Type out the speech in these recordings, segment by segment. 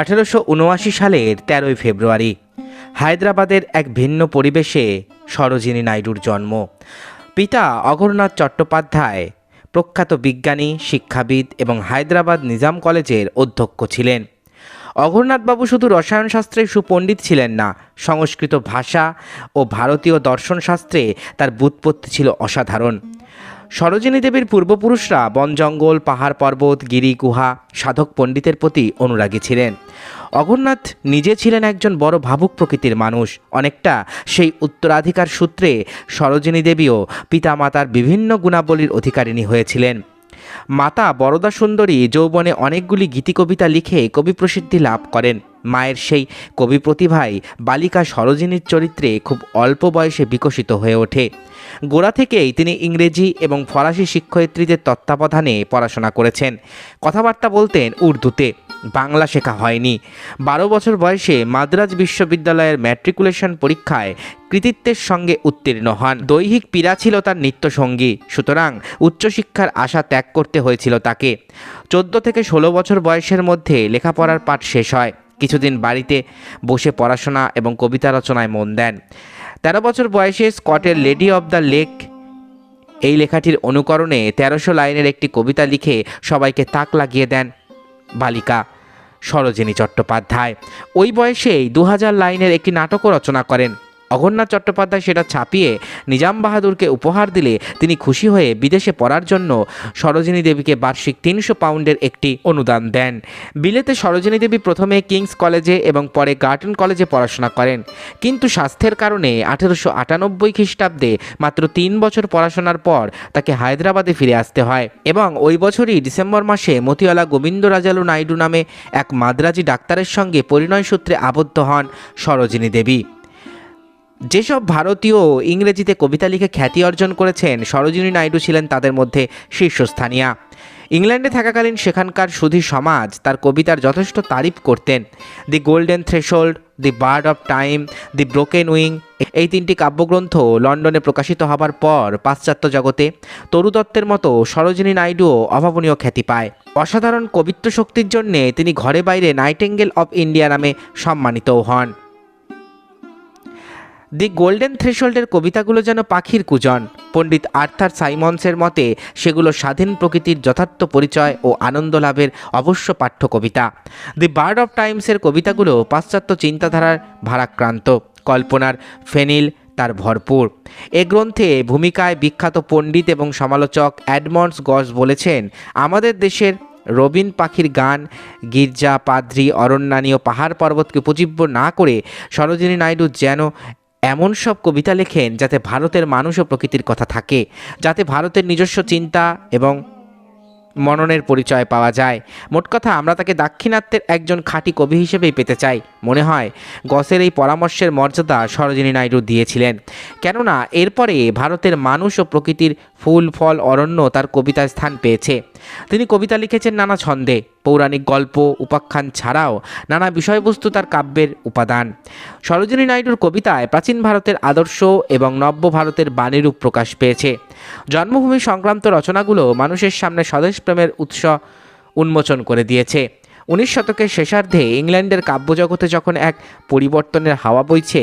আঠেরোশো উনআশি সালের তেরোই ফেব্রুয়ারি, হায়দ্রাবাদের এক ভিন্ন পরিবেশে সরোজিনী নাইডুর জন্ম। পিতা অঘরনাথ চট্টোপাধ্যায় প্রখ্যাত বিজ্ঞানী, শিক্ষাবিদ এবং হায়দ্রাবাদ নিজাম কলেজের অধ্যক্ষ ছিলেন। অঘরনাথবাবু শুধু রসায়নশাস্ত্রে সুপণ্ডিত ছিলেন না, সংস্কৃত ভাষা ও ভারতীয় দর্শনশাস্ত্রে তার বুৎপত্তি ছিল অসাধারণ। সরোজিনী দেবীর পূর্বপুরুষরা বন জঙ্গল, পাহাড় পর্বত, গিরি, গুহা, সাধক পণ্ডিতের প্রতি অনুরাগী ছিলেন। অঘরনাথ নিজে ছিলেন একজন বড় ভাবুক প্রকৃতির মানুষ। অনেকটা সেই উত্তরাধিকার সূত্রে সরোজিনী দেবীও পিতামাতার বিভিন্ন গুণাবলীর অধিকারিণী হয়েছিলেন। মাতা বরদা সুন্দরী যৌবনে অনেকগুলি গীতিকবিতা লিখে কবি প্রসিদ্ধি লাভ করেন। মায়ের সেই কবি প্রতিভায় বালিকা সরোজিনীর চরিত্রে খুব অল্প বয়সে বিকশিত হয়ে ওঠে। গোড়া থেকেই তিনি ইংরেজি এবং ফরাসি শিক্ষয়িত্রীদের তত্ত্বাবধানে পড়াশোনা করেছেন। কথাবার্তা বলতেন উর্দুতে, বাংলা শেখা হয়নি। বারো বছর বয়সে মাদ্রাজ বিশ্ববিদ্যালয়ের ম্যাট্রিকুলেশন পরীক্ষায় কৃতিত্বের সঙ্গে উত্তীর্ণ হন। দৈহিক পীড়া ছিল তার নিত্যসঙ্গী, সুতরাং উচ্চশিক্ষার আশা ত্যাগ করতে হয়েছিল তাকে। চোদ্দ থেকে ষোলো বছর বয়সের মধ্যে লেখাপড়ার পাঠ শেষ হয়। কিছুদিন বাড়িতে বসে পড়াশোনা এবং কবিতা রচনায় মন দেন। তেরো বছর বয়সে স্কটের লেডি অব দ্য লেক এই লেখাটির অনুকরণে তেরোশো লাইনের একটি কবিতা লিখে সবাইকে তাক লাগিয়ে দেন বালিকা সরোজিনী চট্টোপাধ্যায়। ওই বয়সেই দু হাজার লাইনের একটি নাটকও রচনা করেন। অঘরনাথ চট্টোপাধ্যায় সেটা ছাপিয়ে নিজাম বাহাদুরকে উপহার দিলে তিনি খুশি হয়ে বিদেশে পড়ার জন্য সরোজিনী দেবীকে বার্ষিক তিনশো পাউন্ডের একটি অনুদান দেন। বিলেতে সরোজিনী দেবী প্রথমে কিংস কলেজে এবং পরে গার্টন কলেজে পড়াশোনা করেন। কিন্তু স্বাস্থ্যের কারণে আঠেরোশো আটানব্বই খ্রিস্টাব্দে মাত্র তিন বছর পড়াশোনার পর তাকে হায়দ্রাবাদে ফিরে আসতে হয় এবং ওই বছরই ডিসেম্বর মাসে মতিওয়ালা গোবিন্দ রাজালু নাইডু নামে এক মাদ্রাজি ডাক্তারের সঙ্গে পরিণয় সূত্রে আবদ্ধ হন সরোজিনী দেবী। যেসব ভারতীয় ইংরেজিতে কবিতা লিখে খ্যাতি অর্জন করেছেন, সরোজিনী নাইডু ছিলেন তাদের মধ্যে শীর্ষস্থানীয়া। ইংল্যান্ডে থাকাকালীন সেখানকার সুধী সমাজ তার কবিতার যথেষ্ট তারিফ করতেন। The golden threshold the bird of time the broken wing এই তিনটি কাব্যগ্রন্থ লন্ডনে প্রকাশিত হবার পর পাশ্চাত্য জগতে তরু দত্তের মতো সরোজিনী নাইডুও অভাবনীয় খ্যাতি পায়। অসাধারণ কবিত্ব শক্তির জন্যে তিনি ঘরে বাইরে নাইটেঙ্গেল অব ইন্ডিয়া নামে সম্মানিতও হন। দি গোল্ডেন থ্রেশোল্ডের কবিতাগুলো যেন পাখির কুজন। পণ্ডিত আর্থার সাইমন্সের মতে, সেগুলো স্বাধীন প্রকৃতির যথার্থ পরিচয় ও আনন্দ লাভের অবশ্য পাঠ্য কবিতা দি বার্ড অফ টাইমসের কবিতাগুলো পাশ্চাত্য চিন্তাধারার ভারাক্রান্ত। কল্পনার ফেনিল তার ভরপুর। এ গ্রন্থে ভূমিকায় বিখ্যাত পণ্ডিত এবং সমালোচক অ্যাডমন্ডস গস বলেছেন, আমাদের দেশের রবিন পাখির গান, গির্জা, পাদ্রি অরণ্যানী ও পাহাড় পর্বতকে উপজীব্য না করে সরোজিনী নাইডু যেন এমন সব কবিতা লেখেন যাতে ভারতের মানুষ ও প্রকৃতির কথা থাকে, যাতে ভারতের নিজস্ব চিন্তা এবং মননের পরিচয় পাওয়া যায়। মোট কথা, আমরা তাকে দাক্ষিণাত্যের একজন খাঁটি কবি হিসেবেই পেতে চাই। মনে হয় গসের এই পরামর্শের মর্যাদা সরোজিনী নাইডু দিয়েছিলেন। কেননা এরপরে ভারতের মানুষ ও প্রকৃতির ফুল, ফল, অরণ্য তার কবিতায় স্থান পেয়েছে। তিনি কবিতা লিখেছেন নানা ছন্দে, পৌরাণিক গল্প, উপাখ্যান ছাড়াও নানা বিষয়বস্তু তার কাব্যের উপাদান। সরোজিনী নাইডুর কবিতায় প্রাচীন ভারতের আদর্শ এবং নব্য ভারতের বাণীরূপ প্রকাশ পেয়েছে। জন্মভূমি সংক্রান্ত রচনাগুলো মানুষের সামনে স্বদেশ প্রেমের উৎস উন্মোচন করে দিয়েছে। উনিশ শতকের শেষার্ধে ইংল্যান্ডের কাব্যজগতে যখন এক পরিবর্তনের হাওয়া বইছে,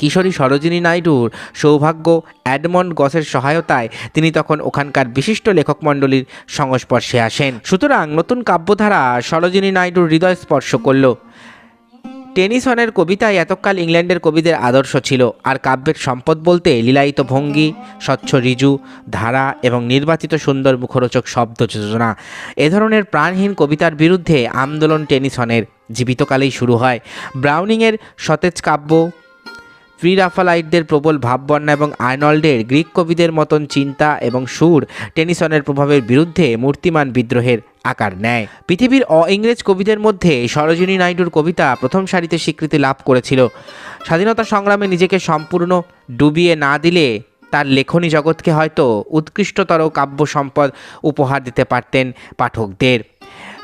কিশোরী সরোজিনী নাইডুর সৌভাগ্য অ্যাডমন্ড গসের সহায়তায় তিনি তখন ওখানকার বিশিষ্ট লেখক মণ্ডলীর সংস্পর্শে আসেন। সুতরাং নতুন কাব্যধারা সরোজিনী নাইডুর হৃদয় স্পর্শ করল। টেনিসনের কবিতায় এতকাল ইংল্যান্ডের কবিদের আদর্শ ছিল। আর কাব্যের সম্পদ বলতে লীলায়িত ভঙ্গি, স্বচ্ছ রিজু, ধারা এবং নির্বাচিত সুন্দর মুখরোচক শব্দ যোজনা। এ ধরনের প্রাণহীন কবিতার বিরুদ্ধে আন্দোলন টেনিসনের জীবিতকালেই শুরু হয়। ব্রাউনিংয়ের সতেজ কাব্য প্রিরাফালাইটদের প্রবল ভাববন্যা এবং আর্নল্ডের গ্রিক কবিদের মতন চিন্তা এবং সুর টেনিসনের প্রভাবের বিরুদ্ধে মূর্তিমান বিদ্রোহের আকার নেয়। পৃথিবীর অ ইংরেজ কবিদের মধ্যে সরোজিনী নাইডুর কবিতা প্রথম সারিতে স্বীকৃতি লাভ করেছিল। স্বাধীনতা সংগ্রামে নিজেকে সম্পূর্ণ ডুবিয়ে না দিলে তার লেখনী জগৎকে হয়তো উৎকৃষ্টতর কাব্য সম্পদ উপহার দিতে পারতেন পাঠকদের।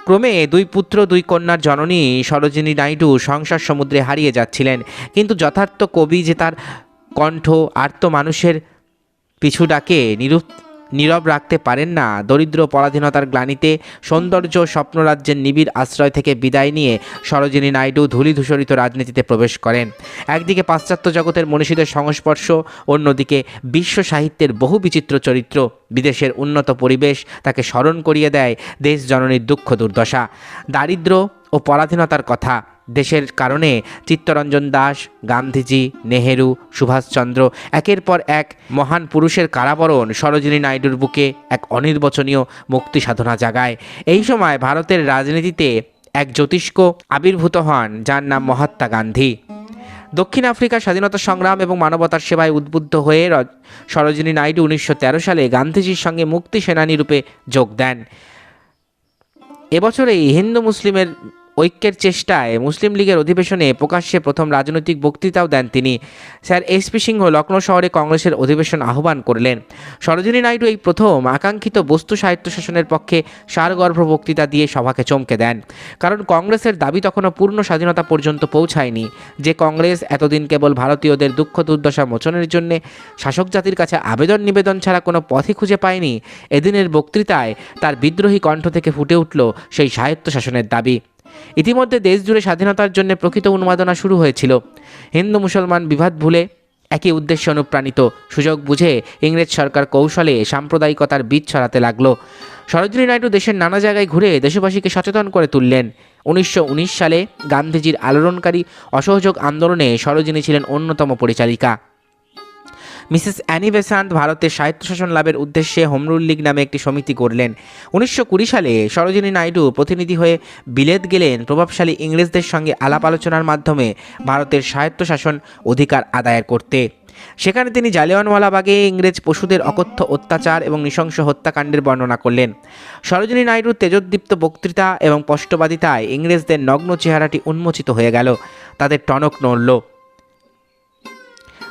ক্রমে দুই পুত্র, দুই কন্যার জননী সরোজিনী নাইডু সংসার সমুদ্রে হারিয়ে যাচ্ছিলেন। কিন্তু যথার্থ কবি যে তার কণ্ঠ আর্ত মানুষের পিছু ডাকে নিরুপ নীরব রাখতে পারেন না। দরিদ্র পরাধীনতার গ্লানিতে সৌন্দর্য স্বপ্নরাজ্যের নিবিড় আশ্রয় থেকে বিদায় নিয়ে সরোজিনী নাইডু ধূলিধূসরিত রাজনীতিতে প্রবেশ করেন। একদিকে পাশ্চাত্য জগতের মনীষীদের সংস্পর্শ, অন্যদিকে বিশ্ব সাহিত্যের বহু বিচিত্র চরিত্র বিদেশের উন্নত পরিবেশ তাকে স্মরণ করিয়ে দেয় দেশ জননীর দুঃখ দুর্দশা। দারিদ্র ও পরাধীনতার কথা দেশের কারণে চিত্তরঞ্জন দাস, গান্ধীজি, নেহেরু, সুভাষচন্দ্র একের পর এক মহান পুরুষের কারাবরণ সরোজিনী নাইডুর বুকে এক অনির্বচনীয় মুক্তি সাধনা জাগায়। এই সময় ভারতের রাজনীতিতে এক জ্যোতিষ্ক আবির্ভূত হন, যার নাম মহাত্মা গান্ধী। দক্ষিণ আফ্রিকার স্বাধীনতা সংগ্রাম এবং মানবতার সেবায় উদ্বুদ্ধ হয়ে সরোজিনী নাইডু উনিশশো তেরো সালে গান্ধীজির সঙ্গে মুক্তি সেনানী রূপে যোগ দেন। এবছরেই হিন্দু মুসলিমের ঐক্যের চেষ্টায় মুসলিম লীগের অধিবেশনে প্রকাশ্যে প্রথম রাজনৈতিক বক্তৃতাও দেন তিনি। স্যার এসপি সিংহ লখনৌ শহরে কংগ্রেসের অধিবেশন আহ্বান করলেন। সরোজিনী নাইডু এই প্রথম আকাঙ্ক্ষিত বস্তু সাহিত্য শাসনের পক্ষে সারগর্ভ বক্তৃতা দিয়ে সভাকে চমকে দেন। কারণ কংগ্রেসের দাবি তখনও পূর্ণ স্বাধীনতা পর্যন্ত পৌঁছায়নি, যে কংগ্রেস এতদিন কেবল ভারতীয়দের দুঃখ দুর্দশা মোচনের জন্য শাসক জাতির কাছে আবেদন নিবেদন ছাড়া কোনো পথই খুঁজে পায়নি, এদিনের বক্তৃতায় তার বিদ্রোহী কণ্ঠ থেকে ফুটে উঠল সেই সাহিত্য শাসনের দাবি। ইতিমধ্যে দেশ জুড়ে স্বাধীনতার জন্য প্রকৃত উন্মাদনা শুরু হয়েছিল। হিন্দু মুসলমান বিভাদ ভুলে একই উদ্দেশ্যে অনুপ্রাণিত। সুযোগ বুঝে ইংরেজ সরকার কৌশলে সাম্প্রদায়িকতার বীজ ছড়াতে লাগল। সরোজিনী নাইডু দেশের নানা জায়গায় ঘুরে দেশবাসীকে সচেতন করে তুললেন। উনিশশো উনিশ সালে গান্ধীজির আলোড়নকারী অসহযোগ আন্দোলনে সরোজিনী ছিলেন অন্যতম পরিচালিকা মিসেস অ্যানি বেসান্ত ভারতের স্বায়ত্তশাসন লাভের উদ্দেশ্যে হোমরুল লীগ নামে একটি সমিতি করলেন উনিশশো কুড়ি সালে সরোজিনী নাইডু প্রতিনিধি হয়ে বিলেত গেলেন। প্রভাবশালী ইংরেজদের সঙ্গে আলাপ আলোচনার মাধ্যমে ভারতের স্বায়ত্তশাসন অধিকার আদায়ের করতে। সেখানে তিনি জালিয়ানওয়ালাবাগে ইংরেজ পশুদের অকথ্য অত্যাচার এবং নৃশংস হত্যাকাণ্ডের বর্ণনা করলেন। সরোজিনী নাইডুর তেজোদ্দীপ্ত বক্তৃতা এবং স্পষ্টবাদিতায় ইংরেজদের নগ্ন চেহারাটি উন্মোচিত হয়ে গেল। তাদের টনক নড়ল।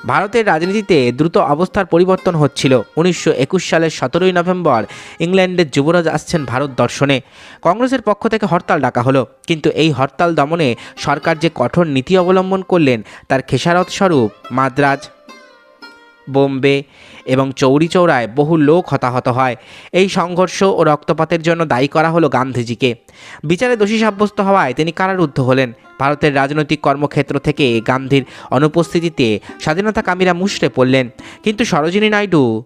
ভারতের রাজনীতিতে দ্রুত অবস্থার পরিবর্তন হচ্ছিল। উনিশশো একুশ সালের সতেরোই নভেম্বর ইংল্যান্ডের যুবরাজ আসছেন ভারত দর্শনে। কংগ্রেসের পক্ষ থেকে হরতাল ডাকা হলো। কিন্তু এই হরতাল দমনে সরকার যে কঠোর নীতি অবলম্বন করলেন, তার খেসারত স্বরূপ মাদ্রাজ, বোম্বে এবং চৌরিচৌরায় বহু লোক হতাহত হয়। এই সংঘর্ষ ও রক্তপাতের জন্য দায়ী করা হলো গান্ধীজিকে। বিচারে দোষী সাব্যস্ত হওয়ায় তিনি কারারুদ্ধ হলেন। ভারতের রাজনৈতিক কর্মক্ষেত্র থেকে গান্ধীর অনুপস্থিতিতে স্বাধীনতাকামীরা মুষড়ে পড়লেন। কিন্তু সরোজিনী নাইডু,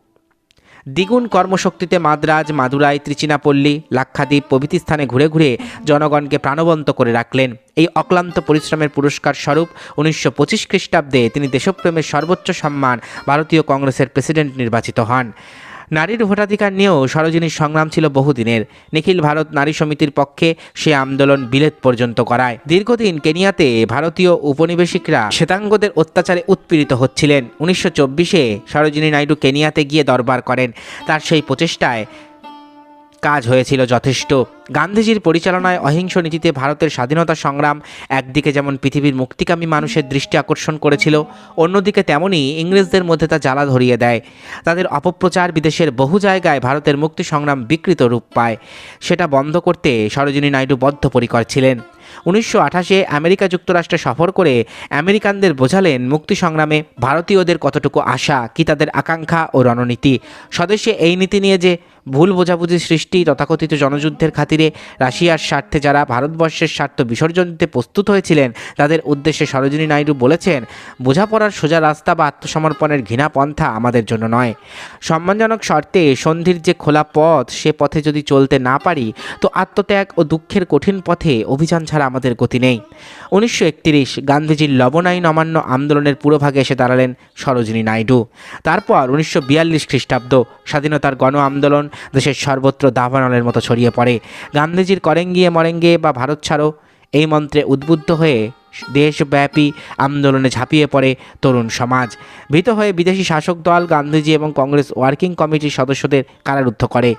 দ্বিগুণ কর্মশক্তিতে মাদ্রাজ, মাদুরাই, ত্রিচিনাপল্লী, লাক্ষাদ্বীপ প্রভৃতি স্থানে ঘুরে ঘুরে জনগণকে প্রাণবন্ত করে রাখলেন। এই অক্লান্ত পরিশ্রমের পুরস্কার স্বরূপ উনিশশো পঁচিশ খ্রিস্টাব্দে তিনি দেশপ্রেমের সর্বোচ্চ সম্মান ভারতীয় কংগ্রেসের প্রেসিডেন্ট নির্বাচিত হন। নারীর ভোটাধিকার নিয়েও সরোজিনীর সংগ্রাম ছিল বহুদিনের। নিখিল ভারত নারী সমিতির পক্ষে সে আন্দোলন বিলেত পর্যন্ত করায়। দীর্ঘদিন কেনিয়াতে ভারতীয় উপনিবেশিকরা শ্বেতাঙ্গদের অত্যাচারে উৎপীড়িত হচ্ছিলেন। উনিশশো চব্বিশে সরোজিনী নাইডু কেনিয়াতে গিয়ে দরবার করেন। তার সেই প্রচেষ্টায় কাজ হয়েছিল যথেষ্ট। গান্ধীজির পরিচালনায় অহিংস নীতিতে ভারতের স্বাধীনতা সংগ্রাম একদিকে যেমন পৃথিবীর মুক্তিকামী মানুষের দৃষ্টি আকর্ষণ করেছিল, অন্যদিকে তেমনই ইংরেজদের মধ্যে তা জ্বালা ধরিয়ে দেয়। তাদের অপপ্রচার বিদেশের বহু জায়গায় ভারতের মুক্তি সংগ্রাম বিকৃত রূপ পায়। সেটা বন্ধ করতে সরোজিনী নাইডু বদ্ধপরিকর ছিলেন। উনিশশো আঠাশে আমেরিকা যুক্তরাষ্ট্রে সফর করে আমেরিকানদের বোঝালেন মুক্তি সংগ্রামে ভারতীয়দের কতটুকু আশা, কি তাদের আকাঙ্ক্ষা ও রণনীতি। স্বদেশে এই নীতি নিয়ে যে ভুল বোঝাবুঝি সৃষ্টি তথাকথিত জনযুদ্ধের খাতিরে রাশিয়ার স্বার্থে যারা ভারতবর্ষের স্বার্থ বিসর্জন দিতে প্রস্তুত হয়েছিলেন, তাদের উদ্দেশ্যে সরোজিনী নাইডু বলেছেন, বোঝাপড়ার সোজা রাস্তা বা আত্মসমর্পণের ঘৃণা পন্থা আমাদের জন্য নয়। সম্মানজনক শর্তে সন্ধির যে খোলা পথ, সে পথে যদি চলতে না পারি, তো আত্মত্যাগ ও দুঃখের কঠিন পথে অভিযান ছাড়া আমাদের গতি নেই। উনিশশো একত্রিশ, গান্ধীজির লবণাইন অমান্য আন্দোলনের পুরোভাগে এসে দাঁড়ালেন সরোজিনী নাইডু। তারপর উনিশশো বিয়াল্লিশ খ্রিস্টাব্দ, স্বাধীনতার গণ আন্দোলন, দেশের সর্বত্র দাভানলের মতো ছড়িয়ে পড়ে। গান্ধীজির করেঙ্গিয়ে মরেঙ্গে বা ভারত ছাড়ো, এই মন্ত্রে উদ্বুদ্ধ হয়ে দেশব্যাপী আন্দোলনে ঝাঁপিয়ে পড়ে তরুণ সমাজ। ভীত হয়ে বিদেশি শাসক দল, গান্ধীজি এবং কংগ্রেস ওয়ার্কিং কমিটির সদস্যদের কারারুদ্ধ করে।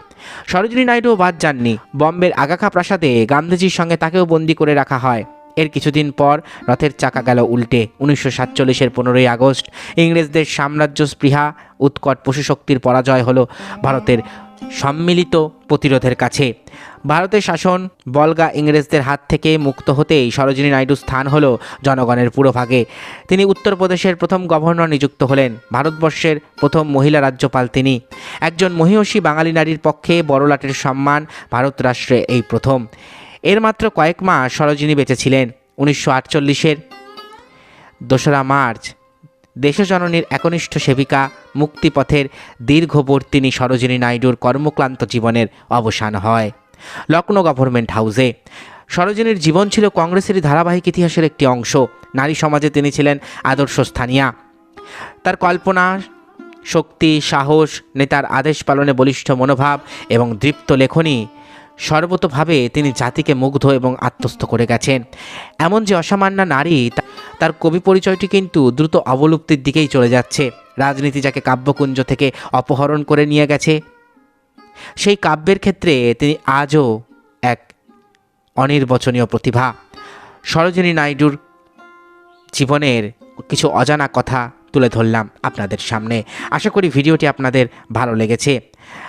সরোজিনী নাইডুও বাদ যাননি। বম্বের আগাখা প্রাসাদে গান্ধীজির সঙ্গে তাকেও বন্দি করে রাখা হয়। এর কিছুদিন পর রথের চাকা গেল উল্টে। উনিশশো সাতচল্লিশের পনেরোই আগস্ট ইংরেজদের সাম্রাজ্য স্পৃহা, উৎকট পশুশক্তির পরাজয় হলো ভারতের সম্মিলিত প্রতিরোধের কাছে। ভারতের শাসন বলগা ইংরেজদের হাত থেকে মুক্ত হতেই সরোজিনী নাইডুর স্থান হল জনগণের পুরোভাগে তিনি উত্তরপ্রদেশের প্রথম গভর্নর নিযুক্ত হলেন। ভারতবর্ষের প্রথম মহিলা রাজ্যপাল তিনি। একজন মহিষী বাঙালি নারীর পক্ষে বড়লাটের সম্মান ভারত রাষ্ট্রে এই প্রথম। এর মাত্র কয়েক মাস সরোজিনী বেঁচেছিলেন উনিশশো আটচল্লিশের দোসরা মার্চ দেশজননীর একনিষ্ঠ সেবিকা, মুক্তিপথের দীর্ঘবর্তিনী সরোজিনী নাইডুর কর্মক্লান্ত জীবনের অবসান হয়। লখনৌ গভর্নমেন্ট হাউসে। সরোজিনীর জীবন ছিল কংগ্রেসেরই ধারাবাহিক ইতিহাসের একটি অংশ। নারী সমাজে তিনি ছিলেন আদর্শ স্থানীয়া। তার কল্পনা, শক্তি, সাহস, নেতার আদেশ পালনে বলিষ্ঠ মনোভাব এবং দৃপ্ত লেখনী সর্বতোভাবে তিনি জাতিকে মুগ্ধ এবং আত্মস্থ করে গেছেন। এমন যে অসামান্য নারী তার কবি পরিচয়টি কিন্তু দ্রুত অবলুপ্তির দিকেই চলে যাচ্ছে। রাজনীতি যাকে কাব্যকুঞ্জ থেকে অপহরণ করে নিয়ে গেছে, সেই কাব্যের ক্ষেত্রে তিনি আজও এক অনির্বচনীয় প্রতিভা। সরোজিনী নাইডুর জীবনের কিছু অজানা কথা তুলে ধরলাম আপনাদের সামনে। আশা করি ভিডিওটি আপনাদের ভালো লেগেছে।